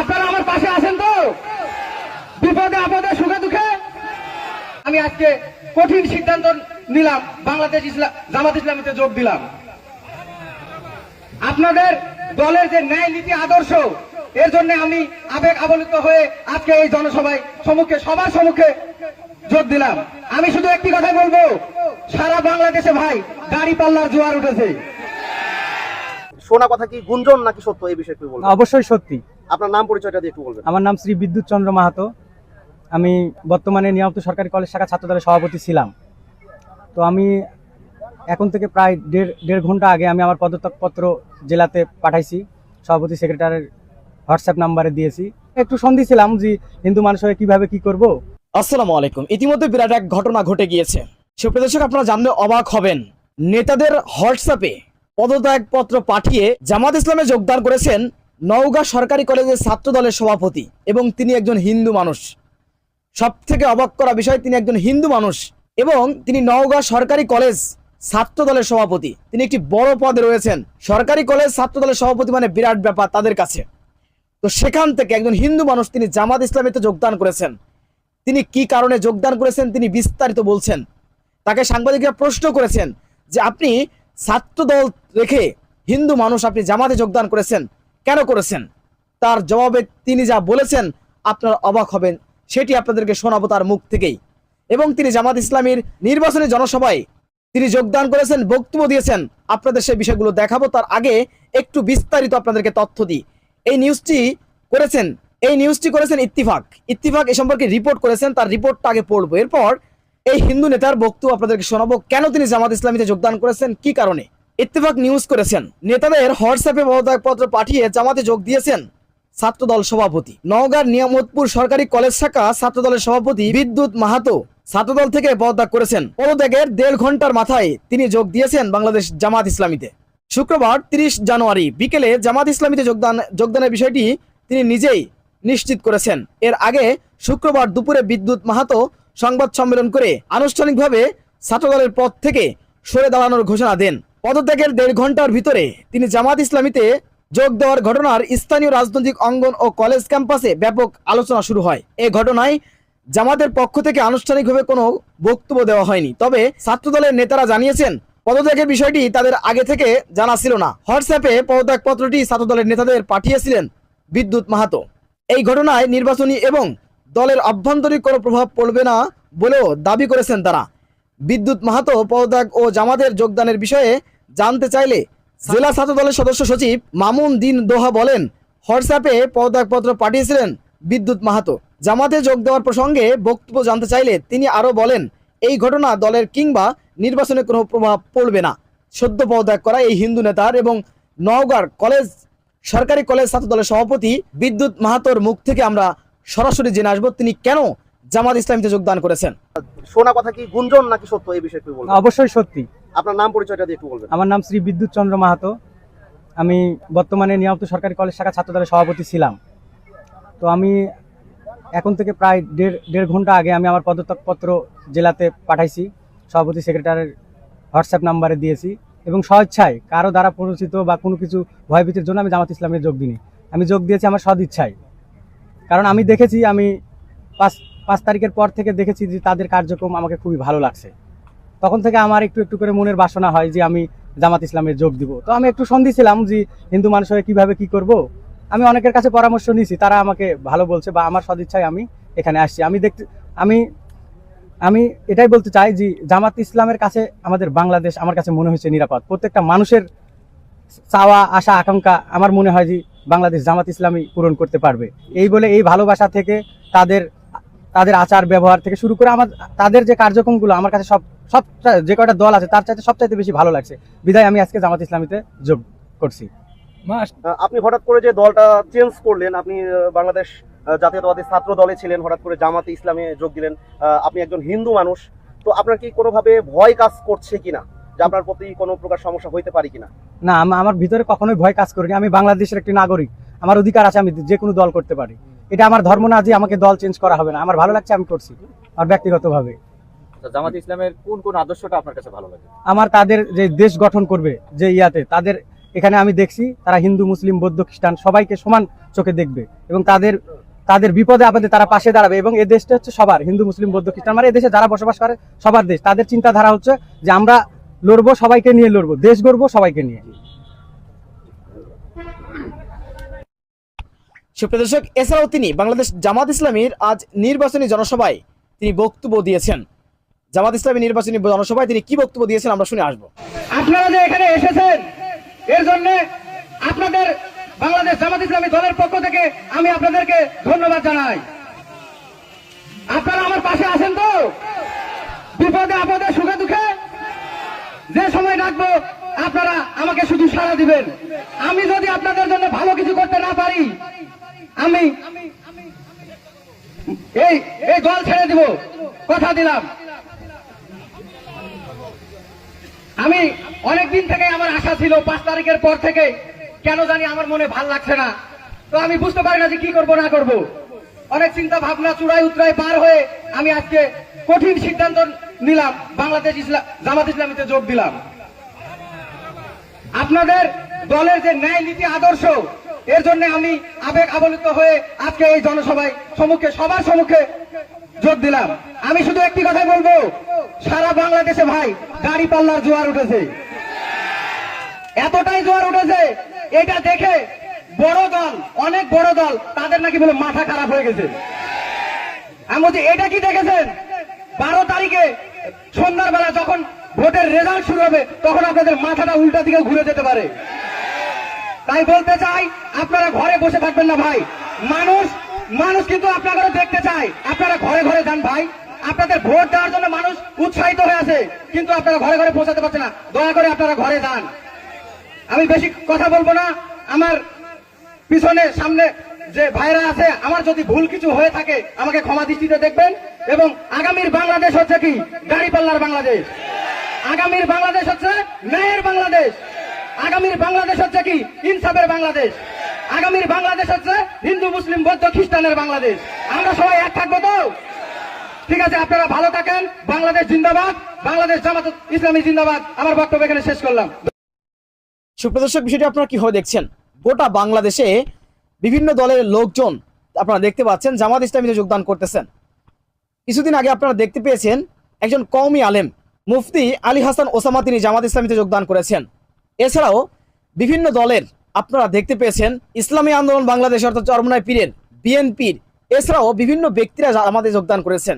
আপনারা আমার পাশে আছেন তো? বিপদে আপদে সুখে দুঃখে? আমি আজকে কঠিন সিদ্ধান্ত নিলাম বাংলাদেশ ইসলাম জামাত ইসলামীতে যোগ দিলাম। আপনাদের দলের যে ন্যায় নীতি আদর্শ এর জন্য আমি আবেগ আবলিত হয়ে আজকে এই জনসভায় সম্মুখে সবার সম্মুখে যোগ দিলাম। আমি শুধু একটি কথা বলব সারা বাংলাদেশে ভাই গাড়ি পাল্লার জোয়ার উঠেছে। শোনা কথা কি গুঞ্জন নাকি সত্য? এই বিষয়ে অবশ্যই সত্যি। আপনার নাম পরিচয়টা দিয়ে একটু বলবেন। আমার নাম শ্রী বিদ্যুৎ চন্দ্র মাহাতো। আমি বর্তমানে নিয়মিত সরকারি কলেজ শাখা ছাত্রদলের সভাপতি ছিলাম। তো আমি এখন থেকে প্রায় দেড় দেড় ঘণ্টা আগে আমি আমার পদত্যাগপত্র জেলাতে পাঠাইছি। সভাপতি সেক্রেটারির হোয়াটসঅ্যাপ নাম্বারে দিয়েছি। একটু সন্ধি ছিলাম যে হিন্দু মানুষ হয়ে কীভাবে কি করব। আসসালামু আলাইকুম। ইতিমধ্যে বিরাট এক ঘটনা ঘটে গিয়েছে। সুপ্রিয় দর্শক আপনারা জানলে অবাক হবেন। নেতাদের হোয়াটসঅ্যাপে পদত্যাগপত্র পাঠিয়ে জামাত ইসলামে যোগদান করেছেন নওগাঁ সরকারি কলেজের ছাত্র দলের সভাপতি এবং তিনি একজন হিন্দু মানুষ। সব থেকে অবাক করা বিষয়, তিনি একজন হিন্দু মানুষ এবং তিনি নওগাঁ সরকারি কলেজ ছাত্র দলের সভাপতি। তিনি একটি বড় পদে রয়েছেন। সরকারি কলেজ ছাত্র দলের সভাপতি মানে বিরাট ব্যাপার তাদের কাছে। তো সেখান থেকে একজন হিন্দু মানুষ তিনি জামাত ইসলামীতে যোগদান করেছেন। তিনি কি কারণে যোগদান করেছেন তিনি বিস্তারিত বলছেন। তাকে সাংবাদিকরা প্রশ্ন করেছেন যে আপনি ছাত্র দল রেখে হিন্দু মানুষ আপনি জামাতে যোগদান করেছেন করেছেন? তার জবাবে তিনি যা বলেছেন, আপনারা অবাক হবেন। সেটি আপনাদেরকে শোনাবো তার মুখ থেকেই। এবং তিনি জামাত ইসলামীর নির্বাচনী জনসভায় তিনি যোগদান করেছেন, বক্তব্য দিয়েছেন। আপনাদের সেই বিষয়গুলো দেখাবো, তার আগে একটু বিস্তারিত আপনাদেরকে তথ্য দিই। এই নিউজটি করেছেন, এই নিউজটি করেছেন ইত্তিফাক। ইত্তিফাক এ সম্পর্কে রিপোর্ট করেছেন, তার রিপোর্টটা আগে পড়ব। এরপর এই হিন্দু নেতার বক্তব্য আপনাদেরকে শোনাবো, কেন তিনি জামাত ইসলামীতে যোগদান করেছেন, কি কারণে? ইত্তেফাক নিউজ করেছেন। নেতাদের হোয়াটসঅ্যাপে পদত্যাগপত্র পাঠিয়ে জামাতে যোগ দিয়েছেন ছাত্রদল সভাপতি। নওগাঁর নিয়ামতপুর সরকারি কলেজ শাখা ছাত্রদলের সভাপতি বিদ্যুৎ মাহাতো ছাত্রদল থেকে পদত্যাগ করেছেন। পদত্যাগের দেড় ঘণ্টার মাথায় তিনি যোগ দিয়েছেন বাংলাদেশ জামাত ইসলামীতে। শুক্রবার তিরিশ জানুয়ারি বিকেলে জামাত ইসলামীতে যোগদান, যোগদানের বিষয়টি তিনি নিজেই নিশ্চিত করেছেন। এর আগে শুক্রবার দুপুরে বিদ্যুৎ মাহাতো সংবাদ সম্মেলন করে আনুষ্ঠানিকভাবে ছাত্রদলের পদ থেকে সরে দাঁড়ানোর ঘোষণা দেন। পদত্যাগের দেড় ঘণ্টার ভিতরে তিনি জামাত ইসলামীতে যোগ দেওয়ার ঘটনার স্থানীয় রাজনৈতিক অঙ্গন ও কলেজ ক্যাম্পাসে ব্যাপক আলোচনা শুরু হয়। এ ঘটনায় জামাতের পক্ষ থেকে আনুষ্ঠানিকভাবে কোনো বক্তব্য দেওয়া হয়নি। তবে ছাত্রদলের নেতারা জানিয়েছেন, পদত্যাগের বিষয়টি তাদের আগে থেকে জানা ছিল না। হোয়াটসঅ্যাপে পদত্যাগ পত্রটি ছাত্রদলের নেতাদের পাঠিয়েছিলেন বিদ্যুৎ মাহাতো। এই ঘটনায় নির্বাচনী এবং দলের অভ্যন্তরীণ কোনো প্রভাব পড়বে না বলেও দাবি করেছেন তারা। বিদ্যুৎ মাহাতো, পদত্যাগ ও জামাতের যোগদানের বিষয়ে জানতে চাইলে জেলা ছাত্র দলের সদস্য সচিব মামুন দিন দোহা বলেন হোয়াটসঅ্যাপে পদত্যাগপত্র পাঠিয়েছিলেন বিদ্যুৎ মাহাতো। জামাতে যোগ দেওয়ার প্রসঙ্গে বক্তব্য জানতে চাইলে তিনি আরও বলেন এই ঘটনা দলের কিংবা নির্বাচনে কোনো প্রভাব পড়বে না। সদ্য পদত্যাগ করা এই হিন্দু নেতার এবং নওগাঁর কলেজ সরকারি কলেজ ছাত্র দলের সভাপতি বিদ্যুৎ মাহাতোর মুখ থেকে আমরা সরাসরি জেনে আসব তিনি কেন জামাত ইসলামীতে যোগদান করেছেন। শোনা কথা কি গুঞ্জন নাকি সত্য? এই বিষয়ে অবশ্যই সত্যি। আপনার নাম পরিচয়টা দিয়ে একটু বলবেন। আমার নাম শ্রী বিদ্যুৎ চন্দ্র মাহাতো। আমি বর্তমানে নিয়মিত সরকারি কলেজ শাখা ছাত্রদলের সভাপতি ছিলাম। তো আমি এখন থেকে প্রায় দেড় দেড় ঘণ্টা আগে আমি আমার পদত্যাগপত্র জেলাতে পাঠাইছি। সভাপতি সেক্রেটারির হোয়াটসঅ্যাপ নাম্বারে দিয়েছি এবং স্বেচ্ছায় কারও দ্বারা পরিচিত বা কোনো কিছু ভয়ভীতির জন্য আমি জামাত ইসলামে যোগ দিইনি। আমি যোগ দিয়েছি আমার সদ ইচ্ছায় কারণ আমি দেখেছি, আমি পাঁচ পাঁচ তারিখের পর থেকে দেখেছি যে তাদের কার্যক্রম আমাকে খুবই ভালো লাগছে। তখন থেকে আমার একটু একটু করে মনের বাসনা হয় যে আমি জামাত ইসলামে যোগ দিব। তো আমি একটু সন্ধি ছিলাম যে হিন্দু মানুষ হয়ে কীভাবে কি করব। আমি অনেকের কাছে পরামর্শ নিয়েছি, তারা আমাকে ভালো বলছে বা আমার সদিচ্ছায় আমি এখানে আসছি। আমি দেখতে, আমি আমি এটাই বলতে চাই যে জামাত ইসলামের কাছে আমাদের বাংলাদেশ আমার কাছে মনে হয়েছে নিরাপদ। প্রত্যেকটা মানুষের চাওয়া, আশা, আকাঙ্ক্ষা আমার মনে হয় যে বাংলাদেশ জামাত ইসলামী পূরণ করতে পারবে। এই বলে এই ভালোবাসা থেকে তাদের তাদের আচার ব্যবহার থেকে শুরু করে আমার তাদের যে কার্যক্রমগুলো আমার কাছে সব সব যে কয়টা দল আছে তার চাইতে সবচাইতে বেশি ভালো লাগছে। বিদায় আমি আজকে জামাত ইসলামীতে যোগ করছি। আপনি হঠাৎ করে যে দলটা চেঞ্জ করলেন আপনি বাংলাদেশ জাতীয়তাবাদী ছাত্র দলে ছিলেন হঠাৎ করে জামাতে ইসলামে যোগ দিলেন আহ, আপনি একজন হিন্দু মানুষ তো আপনার কি কোনোভাবে ভয় কাজ করছে কিনা? যে আপনার প্রতি কোনো প্রকার সমস্যা হইতে পারে কিনা? না আম- আমার ভিতরে কখনোই ভয় কাজ করিনি। আমি বাংলাদেশের একটি নাগরিক। আমার অধিকার আছে আমি যে কোনো দল করতে পারি। এটা আমার ধর্ম না যে আমাকে দল চেঞ্জ করা হবে না। আমার ভালো লাগছে আমি করছি আর ব্যক্তিগতভাবে। আচ্ছা, জামাত ইসলামের কোন কোন আদর্শটা আপনার কাছে ভালো লাগে? আমার তাদের যে দেশ গঠন করবে যে ইয়াতে তাদের এখানে আমি দেখছি তারা হিন্দু মুসলিম বৌদ্ধ খ্রিস্টান সবাইকে সমান চোখে দেখবে এবং তাদের তাদের বিপদে আপদে তারা পাশে দাঁড়াবে এবং এই দেশটা হচ্ছে সবার হিন্দু মুসলিম বৌদ্ধ খ্রিস্টান মানে দেশে যারা বসবাস করে সবার দেশ। তাদের চিন্তাধারা হচ্ছে যে আমরা লড়বো সবাইকে নিয়ে লড়বো দেশ গড়বো সবাইকে নিয়ে। সুপ্রিয় দর্শক, এছাড়াও তিনি বাংলাদেশ জামাত ইসলামীর আজ নির্বাচনী জনসভায় তিনি বক্তব্য দিয়েছেন। জামাত ইসলামী নির্বাচনী জনসভায় তিনি কি বক্তব্য দিয়েছেন আমরা শুনে আসব। আপনারা যে এখানে এসেছেন, এর জন্য আপনাদের বাংলাদেশ জামাত ইসলামী দলের পক্ষ থেকে আমি আপনাদেরকে ধন্যবাদ জানাই। আপনারা আমার পাশে আছেন তো? বিপদে আপদে, সুখে দুঃখে? যে সময় ডাকবো, আপনারা আমাকে শুধু সাড়া দিবেন। আমি যদি আপনাদের জন্য ভালো কিছু করতে না পারি আমি এই এই দল ছেড়ে দিব। কথা দিলাম। আমি অনেক দিন থেকে আমার আশা ছিল, পাঁচ তারিখের পর থেকে কেন জানি আমার মনে ভালো লাগছে না। তো আমি বুঝতে পারি না যে কি করব, না করব। অনেক চিন্তা ভাবনা চূড়ায় উত্তরায় পার হয়ে আমি আজকে কঠিন সিদ্ধান্ত নিলাম, বাংলাদেশ ইসলাম জামাত ইসলামীতে যোগ দিলাম। আপনাদের দলের যে ন্যায় নীতি আদর্শ এর জন্য আমি আবেগ আবলিত হয়ে আজকে এই জনসভায় সম্মুখে, সবার সম্মুখে যোগ দিলাম। আমি শুধু একটি কথাই বলব, সারা বাংলাদেশে ভাই গাড়ি পাল্লার জোয়ার উঠেছে। এতটাই জোয়ার উঠেছে, এটা দেখে বড় দল, অনেক বড় দল, তাদের নাকি বলে মাথা খারাপ হয়ে গেছে। আমি বলছি, এটা কি দেখেছেন? বারো তারিখে সন্ধ্যার বেলা যখন ভোটের রেজাল্ট শুরু হবে, তখন আপনাদের মাথাটা উল্টা দিকে ঘুরে যেতে পারে। তাই বলতে চাই, আপনারা ঘরে বসে থাকবেন না ভাই। মানুষ মানুষ কিন্তু আপনারা দেখতে চায়। আপনারা ঘরে ঘরে যান ভাই। আপনাদের ভোট দেওয়ার জন্য মানুষ উৎসাহিত হয়ে আছে, কিন্তু আপনারা ঘরে ঘরে পৌঁছাতে পারছে না। দয়া করে আপনারা ঘরে যান। আমি বেশি কথা বলব না। আমার পিছনে, সামনে যে ভাইরা আছে, আমার যদি ভুল কিছু হয়ে থাকে, আমাকে ক্ষমা দৃষ্টিতে দেখবেন। এবং আগামীর বাংলাদেশ হচ্ছে কি? গাড়ি পাল্লার বাংলাদেশ। আগামীর বাংলাদেশ হচ্ছে ন্যায়ের বাংলাদেশ। আগামীর বাংলাদেশ হচ্ছে কি? ইনসাফের বাংলাদেশ। আগামীর বাংলাদেশ হচ্ছে হিন্দু, মুসলিম, বৌদ্ধ, খ্রিস্টানের বাংলাদেশ। আমরা সবাই এক থাকব তো? ঠিক আছে, আপনারা ভালো থাকেন। বাংলাদেশ জিন্দাবাদ। বাংলাদেশ জামাত ইসলামী জিন্দাবাদ। আমার বক্তব্য এখানে শেষ করলাম। সুপ্রদর্শক বিষয়টি আপনারা কীভাবে দেখছেন? গোটা বাংলাদেশে বিভিন্ন দলের লোকজন আপনারা দেখতে পাচ্ছেন, জামাত ইসলামীতে যোগদান করতেছেন। কিছুদিন আগে আপনারা দেখতে পেয়েছেন একজন কওমি আলেম, মুফতি আলী হাসান ওসামা, তিনি জামাত ইসলামীতে যোগদান করেছেন। এছাড়াও বিভিন্ন দলের আপনারা দেখতে পেয়েছেন, ইসলামী আন্দোলন বাংলাদেশ অর্থাৎ চরমনায় পীরের, বিএনপির, এছাড়াও বিভিন্ন ব্যক্তিরা জামাতে যোগদান করেছেন।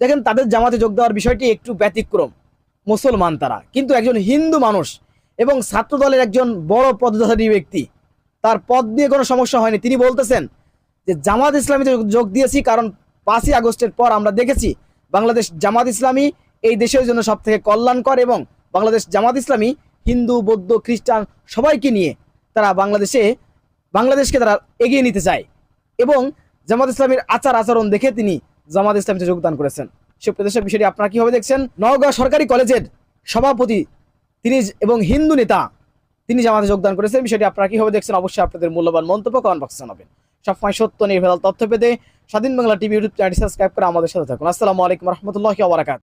দেখেন, তাদের জামাতে যোগ দেওয়ার বিষয়টি একটু ব্যতিক্রম, মুসলমান তারা। কিন্তু একজন হিন্দু মানুষ এবং ছাত্র দলের একজন বড় পদধারী ব্যক্তি, তার পদ নিয়ে কোনো সমস্যা হয়নি। তিনি বলতেছেন যে, জামাত ইসলামীতে যোগ দিয়েছি কারণ পাঁচই আগস্টের পর আমরা দেখেছি বাংলাদেশ জামাত ইসলামী এই দেশের জন্য সব থেকে কল্যাণকর এবং বাংলাদেশ জামাত ইসলামী হিন্দু, বৌদ্ধ, খ্রিস্টান সবাইকে নিয়ে তারা বাংলাদেশে, বাংলাদেশকে তারা এগিয়ে নিতে চায় এবং জামাত ইসলামীর আচার আচরণ দেখে তিনি জামাত ইসলামীতে যোগদান করেছেন। সুপ্রদেশের বিষয়টি আপনারা কীভাবে দেখছেন? নওগাঁ সরকারি কলেজের সভাপতি তিনি এবং হিন্দু নেতা তিনি জামাতে যোগদান করেছেন। বিষয়টি আপনারা কীভাবে দেখছেন? অবশ্যই আপনাদের মূল্যবান মন্তব্য কমেন্ট বক্সে জানাবেন। সবসময় সত্য, নির্ভেজাল তথ্য পেতে Swadhin Bangla TV YouTube channel subscribe করে আমাদের সাথে থাকুন। আসসালামু আলাইকুম রহমতুল্লাহ